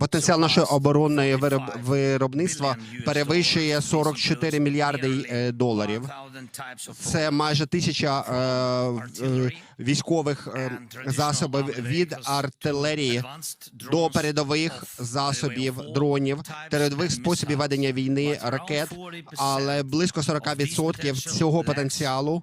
потенціал нашої оборонної вироб- виробництва перевищує 44 мільярди е, доларів. Це майже тисяча е, е, військових засобів від артилерії до передових засобів дронів, передових способів ведення війни ракет. Але близько 40% цього потенціалу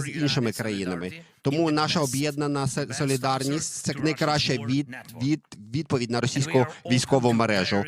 з іншими країнами. Тому наша об'єднана солідарність це найкраща від, від відповідь на російську військову мережу.